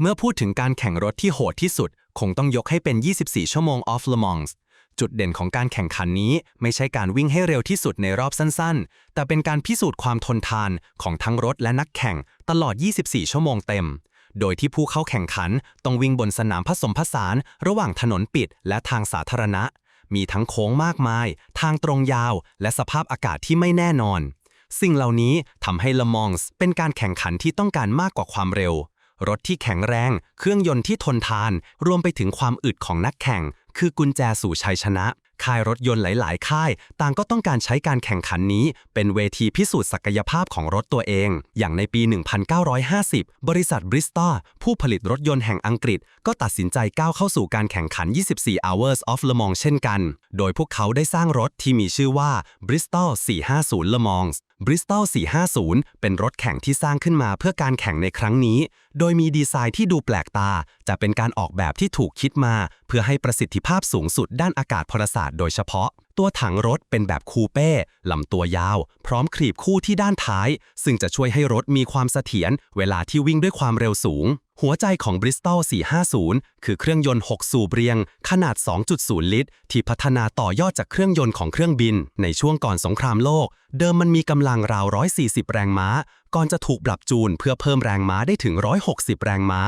เมื่อพูดถึงการแข่งรถที่โหดที่สุด คงต้องยกให้เป็น 24 ชั่วโมง of Le Mans จุดเด่นของการแข่งขันนี้ไม่ใช่การวิ่งให้เร็วที่สุดในรอบสั้นๆ แต่เป็นการพิสูจน์ความทนทานของทั้งรถและนักแข่งตลอด 24 ชั่วโมงเต็ม โดยที่ผู้เข้าแข่งขันต้องวิ่งบนสนามผสมผสาน ระหว่างถนนปิดและทางสาธารณะ มีทั้งโค้งมากมาย ทางตรงยาว และสภาพอากาศที่ไม่แน่นอน สิ่งเหล่านี้ทำให้เลมองส์เป็นการแข่งขันที่ต้องการมากกว่าความเร็ว รถที่แข็งแรง เครื่องยนต์ที่ทนทาน รวมไปถึงความอึดของนักแข่ง คือกุญแจสู่ชัยชนะ ค่ายรถยนต์หลาย ๆ ค่าย ต่างก็ต้องการใช้การแข่งขันนี้ เป็นเวทีพิสูจน์ศักยภาพของรถตัวเอง อย่างในปี 1950 บริษัทบริสตอลผู้ผลิตรถยนต์แห่งอังกฤษ ก็ตัดสินใจก้าวเข้าสู่การแข่งขัน 24 Hours of Le Mans เช่นกัน โดยพวกเขาได้สร้างรถที่มีชื่อว่า Bristol 450 Le Mans Bristol 450 เป็นรถแข่งที่สร้างขึ้นมาเพื่อการแข่งในครั้งนี้ โดยมีดีไซน์ที่ดูแปลกตา จะเป็นการออกแบบที่ถูกคิดมา เพื่อให้ประสิทธิภาพสูงสุดด้านอากาศพลศาสตร์โดยเฉพาะ ตัวถังรถเป็นแบบคูเป้ลำตัวยาว พร้อมครีบคู่ที่ด้านท้าย ซึ่งจะช่วยให้รถมีความเสถียรเวลาที่วิ่งด้วยความเร็วสูงหัวใจของ Bristol 450 คือเครื่องยนต์ 6 สูบเรียง ขนาด 2.0 ลิตร ที่พัฒนาต่อยอดจากเครื่องยนต์ของเครื่องบิน ในช่วงก่อนสงครามโลก เดิมมันมีกำลังราว 140 แรงม้า ก่อนจะถูกปรับจูนเพื่อเพิ่มแรงม้าได้ถึง 160 แรงม้า